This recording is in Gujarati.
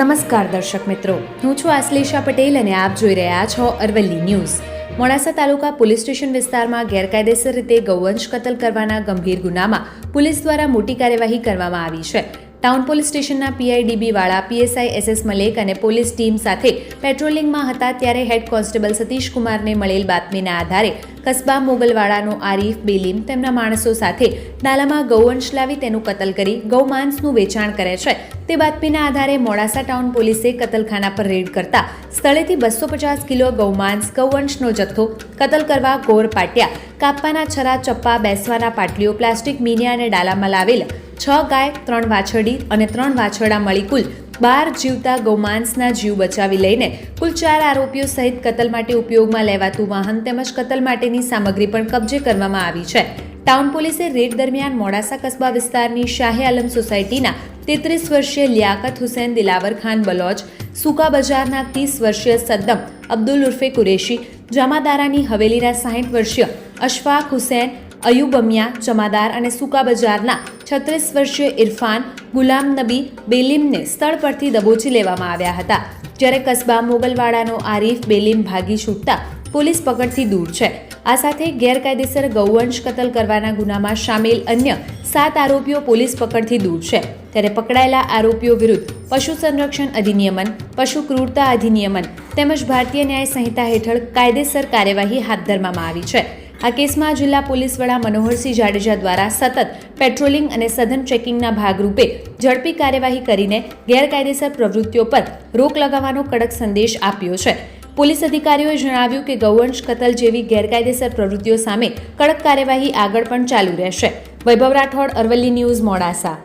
નમસ્કાર દર્શક મિત્રો. હું છું આશ્લેષા પટેલ અને આપ જોઈ રહ્યા છો Aravalli news. Modasa taluka police station વિસ્તારમાં ગેરકાયદેસર રીતે ગૌવંશ કતલ કરવાના ગંભીર ગુનામાં પોલીસ દ્વારા મોટી કાર્યવાહી કરવામાં આવી છે. ટાઉન પોલીસ સ્ટેશનના પીઆઈડીબી વાળા, પીએસઆઈ, એસએસ મલેક અને પોલીસ ટીમ સાથે પેટ્રોલિંગમાં હતા ત્યારે હેડ કોન્સ્ટેબલ સતીશ કુમારને મળેલ બાતમીના આધારે કસ્બા મોગલવાડાનો આરીફ બેલીમ તેમના માણસો સાથે નાલામાં ગૌવંશ લાવી તેનું કતલ કરી ગૌમાંસનું વેચાણ કરે છે. તે બાતમીના આધારે મોડાસા ટાઉન પોલીસે કતલખાના પર રેડ કરતા સ્થળેથી બસો પચાસ કિલો ગૌમાંસ, ગૌવંશનો જથ્થો કતલ કરવા ગોર પાટ્યા. કાપવાના છરા, ચપ્પા, બેસવાના પાટલીઓ, પ્લાસ્ટિક મીનિયા અને ડાલામાં લાવેલ છ ગાય, ત્રણ વાછરડી અને ત્રણ વાછરડા મળી કુલ બાર જીવતા ગૌમાંસના જીવ બચાવી લઈને કુલ ચાર આરોપીઓ સહિત કતલ માટે ઉપયોગમાં લેવાતું વાહન તેમજ કતલ માટેની સામગ્રી પણ કબજે કરવામાં આવી છે. ટાઉન પોલીસે રેડ દરમિયાન મોડાસા કસ્બા વિસ્તારની શાહે આલમ સોસાયટીના તેત્રીસ વર્ષીય લિયાકત હુસેન દિલાવર ખાન બલોચ, સુકા બજારના ત્રીસ વર્ષીય સદ્દમ અબ્દુલ ઉર્ફે કુરેશી, જમાદારાની હવેલીના સાહીઠ વર્ષીય અશફાક હુસેન, અયુબ જમાદાર અને સુકા બજારના છત્રીસ વર્ષીય ઇરફાન, ગુલામ નબી બેલીમને સ્થળ પરથી દબોચી લેવામાં આવ્યા હતા. જ્યારે કસ્બા મોગલવાડાનો આરીફ બેલીમ ભાગી છૂટતા પોલીસ પકડથી દૂર છે. આ સાથે ગેરકાયદેસર ગૌવંશ કતલ કરવાના ગુનામાં સામેલ અન્ય સાત આરોપીઓ પોલીસ પકડથી દૂર છે. ત્યારે પકડાયેલા આરોપીઓ વિરુદ્ધ પશુ સંરક્ષણ અધિનિયમન, પશુ ક્રૂરતા અધિનિયમન તેમજ ભારતીય ન્યાય સંહિતા હેઠળ કાયદેસર કાર્યવાહી હાથ ધરવામાં આવી છે. આ કેસમાં જિલ્લા પોલીસ વડા મનોહરસિંહ જાડેજા દ્વારા સતત પેટ્રોલિંગ અને સઘન ચેકિંગના ભાગરૂપે ઝડપી કાર્યવાહી કરીને ગેરકાયદેસર પ્રવૃત્તિઓ પર રોક લગાવવાનો કડક સંદેશ આપ્યો છે. પોલીસ અધિકારીઓએ જણાવ્યું કે ગૌવંશ કતલ જેવી ગેરકાયદેસર પ્રવૃત્તિઓ સામે કડક કાર્યવાહી આગળ પણ ચાલુ રહેશે. વૈભવ રાઠોડ, અરવલ્લી ન્યૂઝ, મોડાસા.